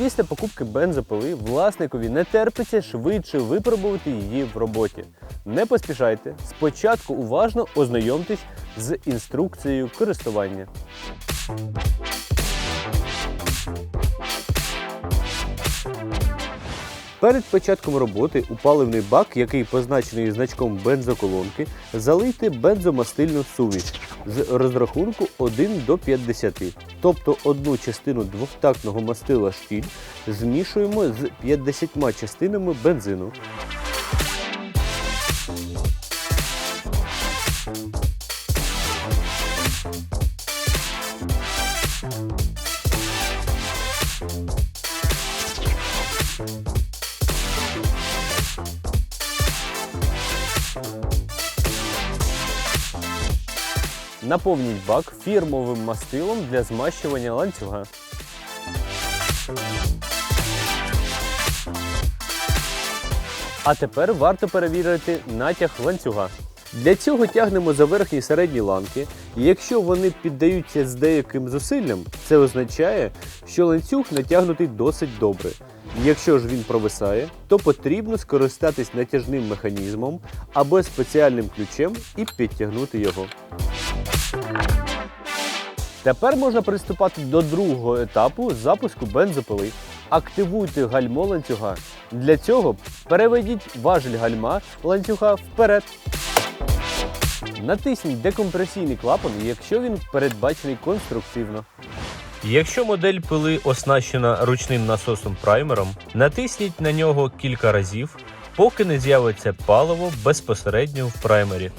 Після покупки бензопили власникові не терпиться швидше випробувати її в роботі. Не поспішайте, спочатку уважно ознайомтесь з інструкцією користування. Перед початком роботи у паливний бак, який позначений значком бензоколонки, залийте бензомастильну суміш з розрахунку 1 до 50. Тобто одну частину двохтактного мастила штіль змішуємо з 50 частинами бензину. Наповніть бак фірмовим мастилом для змащування ланцюга. А тепер варто перевірити натяг ланцюга. Для цього тягнемо за верхні середні ланки. І якщо вони піддаються з деяким зусиллям, це означає, що ланцюг натягнутий досить добре. Якщо ж він провисає, то потрібно скористатись натяжним механізмом або спеціальним ключем і підтягнути його. Тепер можна приступати до другого етапу запуску бензопили. Активуйте гальмо ланцюга. Для цього переведіть важіль гальма ланцюга вперед. Натисніть декомпресійний клапан, якщо він передбачений конструктивно. Якщо модель пили оснащена ручним насосом праймером, натисніть на нього кілька разів, поки не з'явиться паливо безпосередньо в праймері.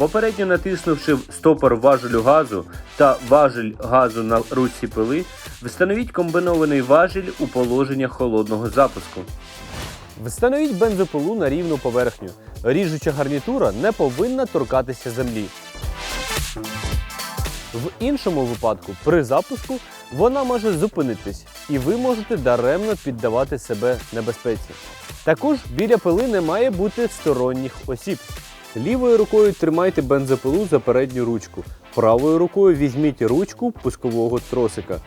Попередньо натиснувши стопор важелю газу та важель газу на ручці пили, встановіть комбінований важіль у положення холодного запуску. Встановіть бензопилу на рівну поверхню. Ріжуча гарнітура не повинна торкатися землі. В іншому випадку, при запуску, вона може зупинитись, і ви можете даремно піддавати себе небезпеці. Також біля пили не має бути сторонніх осіб. Лівою рукою тримайте бензопилу за передню ручку, правою рукою візьміть ручку пускового тросика.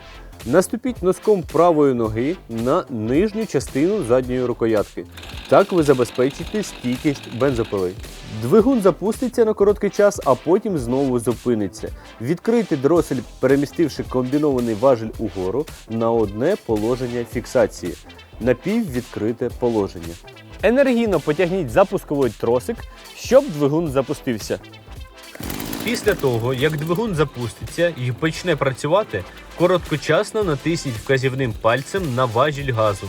Наступіть носком правої ноги на нижню частину задньої рукоятки. Так ви забезпечите стійкість бензопили. Двигун запуститься на короткий час, а потім знову зупиниться. Відкрийте дросель, перемістивши комбінований важель угору на одне положення фіксації. Напіввідкрите положення. Енергійно потягніть запусковий тросик, щоб двигун запустився. Після того, як двигун запуститься і почне працювати, короткочасно натисніть вказівним пальцем на важіль газу.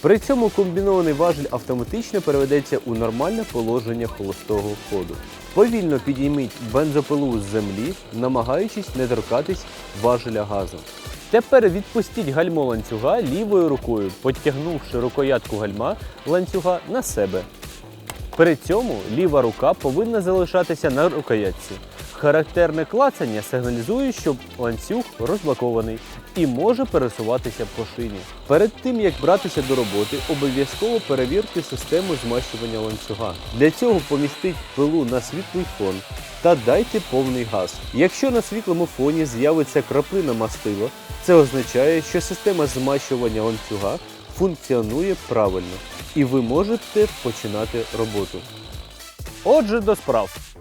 При цьому комбінований важіль автоматично переведеться у нормальне положення холостого ходу. Повільно підійміть бензопилу з землі, намагаючись не торкатись важеля газу. Тепер відпустіть гальмо ланцюга лівою рукою, підтягнувши рукоятку гальма ланцюга на себе. При цьому ліва рука повинна залишатися на рукоятці. Характерне клацання сигналізує, що ланцюг розблокований і може пересуватися по шині. Перед тим як братися до роботи, обов'язково перевірте систему змащування ланцюга. Для цього помістіть пилу на світлий фон та дайте повний газ. Якщо на світлому фоні з'явиться краплина мастила, це означає, що система змащування ланцюга функціонує правильно і ви можете починати роботу. Отже, до справ.